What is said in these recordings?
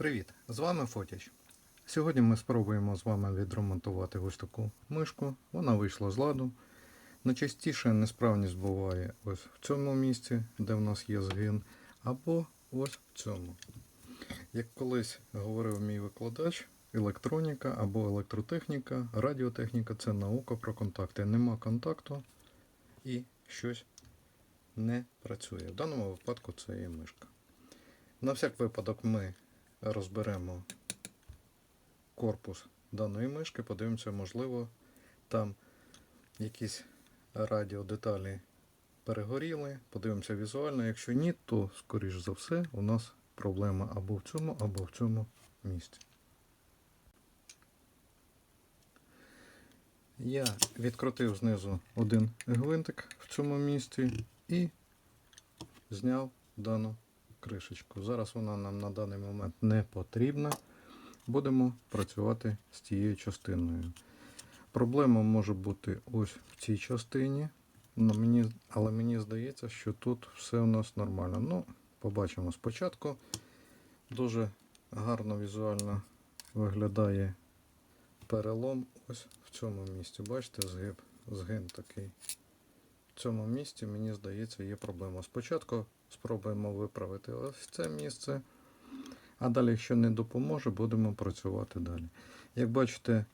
Привіт! З вами Фотіч. Сьогодні ми спробуємо з вами відремонтувати ось таку мишку. Вона вийшла з ладу. Найчастіше несправність буває ось в цьому місці, де в нас є згин, або ось в цьому. Як колись говорив мій викладач, електроніка або електротехніка, радіотехніка це наука про контакти. Нема контакту і щось не працює. В даному випадку це є мишка. На всяк випадок ми розберемо корпус даної мишки, подивимося, можливо, там якісь радіодеталі перегоріли, подивимося візуально. Якщо ні, то, скоріш за все, у нас проблема або в цьому, або в цьому місці. Я відкрутив знизу один гвинтик в цьому місці і зняв дану кришечку. Зараз вона нам на даний момент не потрібна. Будемо працювати з тією частиною. Проблема може бути ось в цій частині, но мені, але мені здається, що тут все у нас нормально. Ну, побачимо спочатку. Дуже гарно візуально виглядає перелом ось в цьому місці. Бачите, згиб, згин такий. В цьому місці, мені здається, є проблема. Спочатку спробуємо виправити ось це місце. А далі, якщо не допоможе, будемо працювати далі. Як бачите,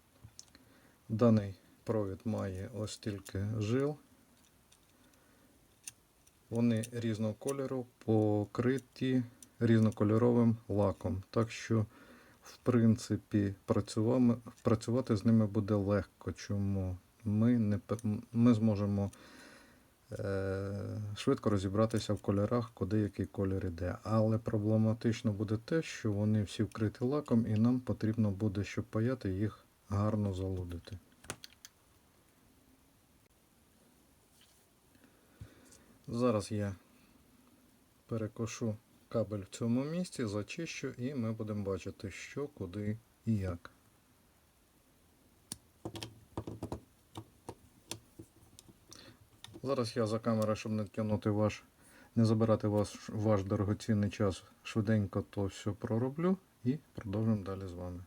даний провід має ось тільки жил. Вони різного кольору покриті різнокольоровим лаком. Так що, в принципі, працювати з ними буде легко. Чому? Ми, не, ми зможемо швидко розібратися в кольорах, куди який колір іде. Але проблематично буде те, що вони всі вкриті лаком, і нам потрібно буде, щоб паяти їх гарно залудити. Зараз я перекошу кабель в цьому місці, зачищу, і ми будемо бачити, що, куди і як. Зараз я за камерою, щоб не тягнути ваш, не забирати ваш, ваш дорогоцінний час, швиденько то все пророблю і продовжимо далі з вами.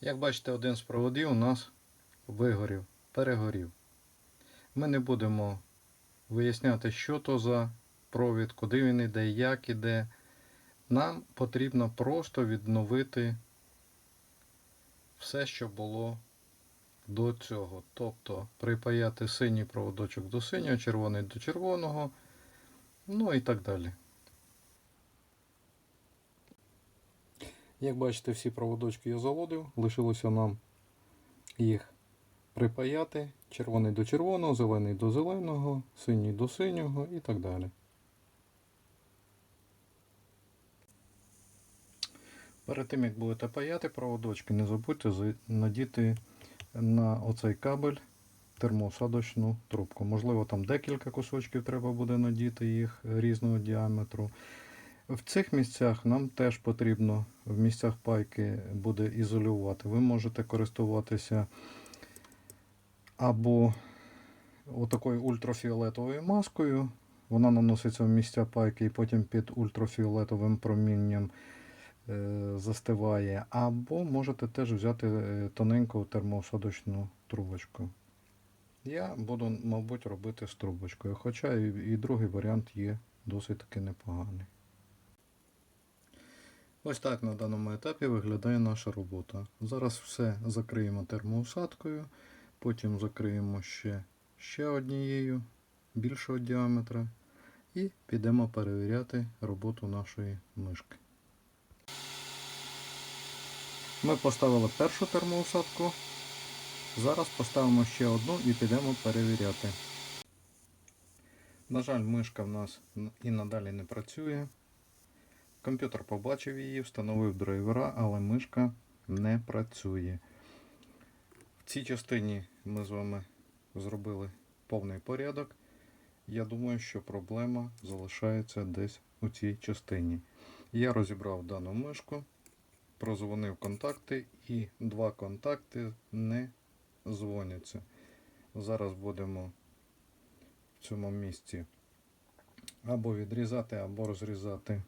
Як бачите, один з проводів у нас вигорів, перегорів. Ми не будемо виясняти, що то за провід, куди він іде, як іде. Нам потрібно просто відновити все, що було до цього. Тобто припаяти синій проводочок до синього, червоний до червоного, ну і так далі. Як бачите, всі проводочки я заводив, лишилося нам їх припаяти. Червоний до червоного, зелений до зеленого, синій до синього і так далі. Перед тим як будете паяти проводочки, не забудьте надіти на оцей кабель термоосадочну трубку. Можливо, там декілька кусочків треба буде надіти їх різного діаметру. В цих місцях нам теж потрібно в місцях пайки буде ізолювати. Ви можете користуватися або отакою ультрафіолетовою маскою. Вона наноситься в місця пайки і потім під ультрафіолетовим промінням застиває. Або можете теж взяти е, тоненьку термоосадочну трубочку. Я буду, мабуть, робити з трубочкою, хоча і, і другий варіант є досить таки непоганий. Ось так на даному етапі виглядає наша робота. Зараз все закриємо термоусадкою, потім закриємо ще, ще однією більшого діаметра і підемо перевіряти роботу нашої мишки. Ми поставили першу термоусадку. Зараз поставимо ще одну і підемо перевіряти. На жаль, мишка в нас і надалі не працює. Комп'ютер побачив її, встановив драйвера, але мишка не працює. В цій частині ми з вами зробили повний порядок. Я думаю, що проблема залишається десь у цій частині. Я розібрав дану мишку, прозвонив контакти і два контакти не дзвоняться. Зараз будемо в цьому місці або відрізати, або розрізати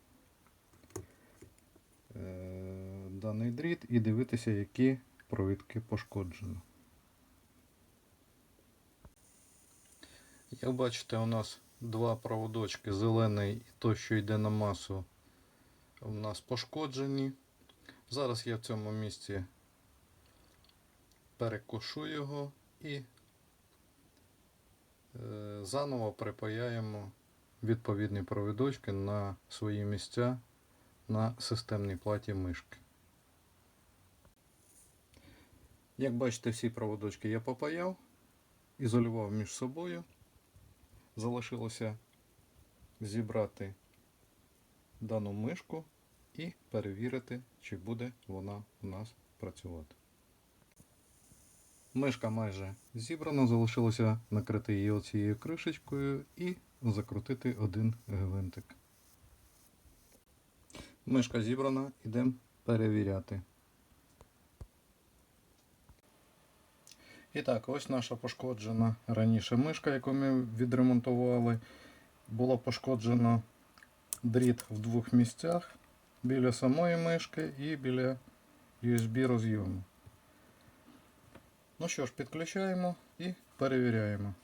е, даний дріт і дивитися, які провідки пошкоджено. Як бачите, у нас два проводочки, зелений і той, що йде на масу, у нас пошкоджені. Зараз я в цьому місці перекошу його і е, заново припаяємо відповідні провідочки на свої місця на системній платі мишки. Як бачите, всі проводочки я попаяв, ізолював між собою. Залишилося зібрати дану мишку і перевірити, чи буде вона у нас працювати. Мишка майже зібрана, залишилося накрити її оцією кришечкою і закрутити один гвинтик. Мишка зібрана, йдемо перевіряти. І так, ось наша пошкоджена раніше мишка, яку ми відремонтували. Було пошкоджено дріт в двох місцях біля самої мишки і біля USB роз'єму. Ну що ж, підключаємо і перевіряємо.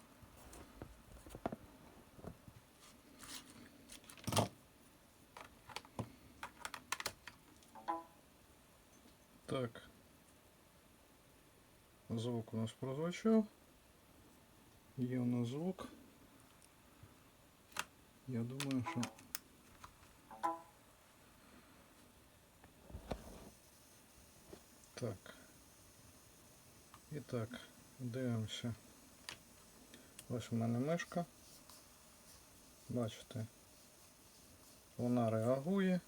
Так. Звук у нас прозвучав. Є у нас звук. Я думаю, що. Так. І так, дивимося. Ось у мене мишка. Бачите, вона реагує.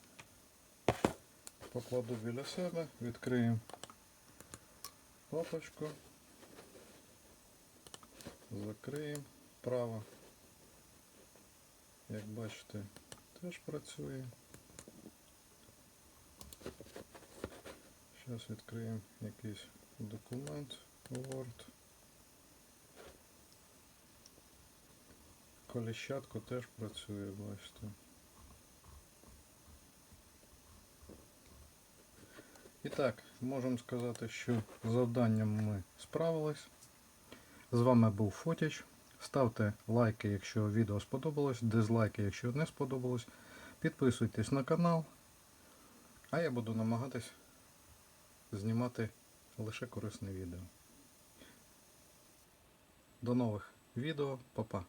Покладу біля себе, відкриємо папочку. Закриємо право. Як бачите, теж працює. Зараз відкриємо якийсь документ Word. Коліщатко теж працює, бачите. І так, можемо сказати, що завданням ми справились. З вами був Фотіч. Ставте лайки, якщо відео сподобалось, дизлайки, якщо не сподобалось. Підписуйтесь на канал. А я буду намагатись знімати лише корисне відео. До нових відео, Па-па.